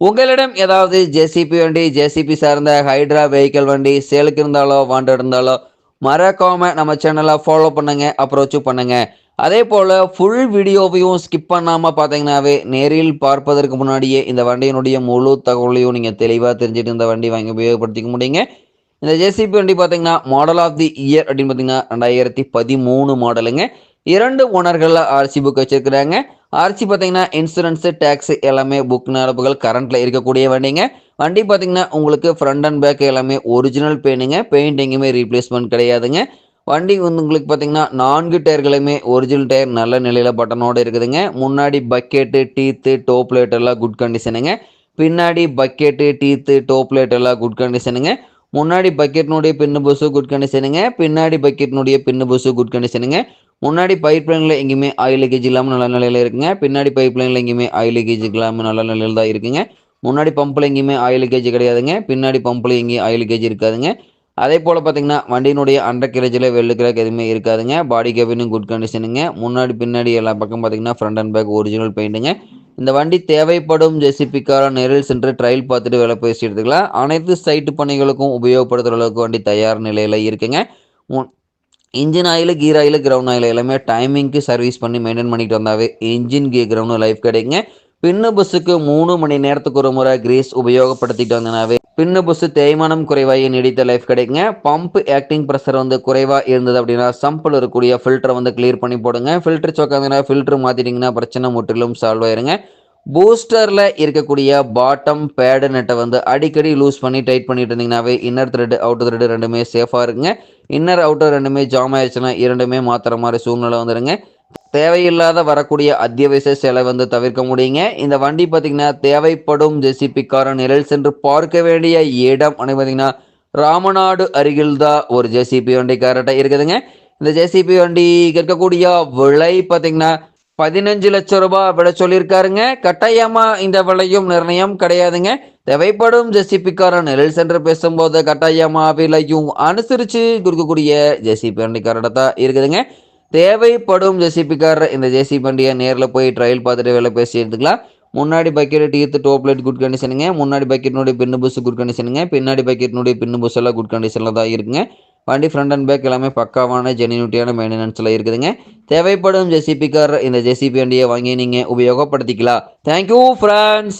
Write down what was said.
உங்களிடம் ஏதாவது ஜேசிபி வண்டி ஜேசிபி சார்ந்த ஹைட்ரா வெஹிக்கல் வண்டி சேலுக்கு இருந்தாலோ வாண்டு இருந்தாலோ மறக்காம நம்ம சேனலை ஃபாலோ பண்ணுங்க அப்ரோச்சும் பண்ணுங்க. அதே போல் ஃபுல் வீடியோவையும் ஸ்கிப் பண்ணாமல் பார்த்தீங்கன்னாவே நேரில் பார்ப்பதற்கு முன்னாடியே இந்த வண்டியினுடைய முழு தகவலையும் நீங்கள் தெளிவாக தெரிஞ்சுட்டு இந்த வண்டி வாங்கி உபயோகப்படுத்திக்க முடியுங்க. இந்த ஜேசிபி வண்டி பார்த்தீங்கன்னா மாடல் ஆஃப் தி இயர் அப்படின்னு பார்த்தீங்கன்னா ரெண்டாயிரத்தி பதிமூணு மாடலுங்க இரண்டு ஓனர்களில் ஆர்சி புக் வச்சிருக்கிறாங்க. ஆர்சி பார்த்தீங்கன்னா இன்சூரன்ஸு டேக்ஸ் எல்லாமே புக் நடப்புகள் கரண்ட்டில் இருக்கக்கூடிய வண்டிங்க. வண்டி பார்த்தீங்கன்னா உங்களுக்கு ஃப்ரண்ட் அண்ட் பேக் எல்லாமே ஒரிஜினல் பெயிண்டுங்க பெயிண்ட் எங்கேயுமே ரீப்ளேஸ்மெண்ட் கிடையாதுங்க. வண்டி வந்து உங்களுக்கு பார்த்தீங்கன்னா நான்கு டயர்களுமே ஒரிஜினல் டயர் நல்ல நிலையில் பட்டனோடு இருக்குதுங்க. முன்னாடி பக்கெட்டு டீத்து டோப் லைட் எல்லாம் குட் கண்டிஷனுங்க பின்னாடி பக்கெட்டு டீத்து டோப் லைட் எல்லாம் குட் கண்டிஷனுங்க முன்னாடி பக்கெட்னுடைய பின்னு புசு குட் கண்டிஷனுங்க பின்னாடி பக்கெட்னுடைய பின்னு புசு குட் கண்டிஷனுங்க முன்னாடி பைப் லைனில் எங்கேயுமே ஆயில் லீக்கேஜ் இல்லாமல் நல்ல நிலையில் இருக்குங்க. பின்னாடி பைப் லைனில் எங்கேயுமே ஆயில் லீக்கேஜ் இல்லாமல் நல்ல நிலையில் தான் இருக்குங்க. முன்னாடி பம்பில் எங்கேயுமே ஆயில் லீக்கேஜ் கிடையாதுங்க. பின்னாடி பம்பில் எங்கேயும் ஆயில் லீக்கேஜ் இருக்காதுங்க. அதே போல் பார்த்தீங்கன்னா வண்டியினுடைய அண்டர் கிரேஜில் வெள்ளு கிராக் எதுவுமே இருக்காதுங்க. பாடி கேபினும் குட் கண்டிஷனுங்க முன்னாடி பின்னாடி எல்லா பக்கம் பார்த்தீங்கன்னா ஃப்ரண்ட் அண்ட் பேக் ஒரிஜினல் பெயிண்ட்டுங்க இந்த வண்டி தேவைப்படும் ஜெசிபிக்கார நேரில் சென்று ட்ரையல் பார்த்துட்டு வேலை பேசி எடுத்துக்கலாம். அனைத்து சைட்டு பணிகளுக்கும் உபயோகப்படுத்துகிற அளவுக்கு வண்டி தயார் நிலையில் இருக்குங்க. Engine oil gear oil ground oil எல்லாமே டைமிங்க்கு சர்வீஸ் பண்ணி மெயின்டைன் பண்ணிட்டு வந்தாவே இன்ஜின் கீர் கிரவுண்ட் லைஃப் கிடைக்குங்க. பின்ன பஸ்ஸுக்கு மூணு மணி நேரத்துக்கு ஒரு முறை கிரீஸ் உபயோகப்படுத்திட்டு வந்தனாவே பின்ன பஸ் தேய்மானம் குறைவாக நீடித்த லைஃப் கிடைக்குங்க. பம்ப் ஆக்டிங் ப்ரெஷர் வந்து குறைவாக இருந்தது அப்படின்னா சம்பில் இருக்கக்கூடிய ஃபில்டரை வந்து கிளியர் பண்ணி போடுங்க. ஃபில்டர் சோக்காதுன்னா ஃபில்டர் மாற்றிட்டிங்கன்னா பிரச்சனை முற்றிலும் சால்வ் ஆயிருங்க. பூஸ்டரில் இருக்கக்கூடிய பாட்டம் பேடு நெட்டை வந்து அடிக்கடி லூஸ் பண்ணி டைட் பண்ணிட்டு இருந்தீங்கன்னாவே இன்னர் த்ரெட் அவுட்டர் த்ரெட் ரெண்டுமே சேஃபாக இருக்குங்க இன்னர் அவுட்டர் ரெண்டுமே ஜாம் ஆயிடுச்சுன்னா இரண்டுமே மாற்றுற மாதிரி சூழ்நிலை வந்துடுங்க தேவையில்லாத வரக்கூடிய அத்தியாவசிய செலவு வந்து தவிர்க்க முடியுங்க. இந்த வண்டி பார்த்தீங்கன்னா தேவைப்படும் ஜெசிபிக்கார நிழல் சென்று பார்க்க வேண்டிய இடம் பார்த்தீங்கன்னா ராமநாடு அருகில் தான் ஒரு ஜேசிபி வண்டி கரெக்டாக இருக்குதுங்க. இந்த ஜேசிபி வண்டி இருக்கக்கூடிய விலை பார்த்திங்கன்னா பதினஞ்சு லட்சம் ரூபாய் விட சொல்லியிருக்காருங்க. கட்டாயமா இந்த விலையும் நிர்ணயம் கிடையாதுங்க. தேவைப்படும் ஜெசிபிக்காரன் நிழல் சென்று பேசும்போது கட்டாயமா விலையும் அனுசரித்து கொடுக்கக்கூடிய ஜெசிபி வண்டிக்காரட தான் இருக்குதுங்க. தேவைப்படும் ஜெசிபிக்காரர் இந்த ஜெசிபி வண்டியை நேரில் போய் ட்ரையல் பார்த்துட்டு வேலை பேசி எடுத்துக்கலாம். முன்னாடி bucket teeth top light good கண்டிஷனுங்க முன்னாடி பக்கெட்னுடைய பின்னு புஸ் குட் கண்டிஷனுங்க பின்னாடி பக்கெட்னுடைய பின்னு புஸ் எல்லாம் குட் கண்டிஷனில் தான் இருக்குங்க. வண்டி ஃப்ரண்ட் அண்ட் பேக் எல்லாமே பக்காவான ஜெனியூட்டியான மெயின்டெனன்ஸில் இருக்குதுங்க. தேவைப்படும் ஜெசிபி கார் இந்த ஜெசிபி வண்டியை வாங்கி நீங்கள் உபயோகப்படுத்திக்கலாம். Thank you friends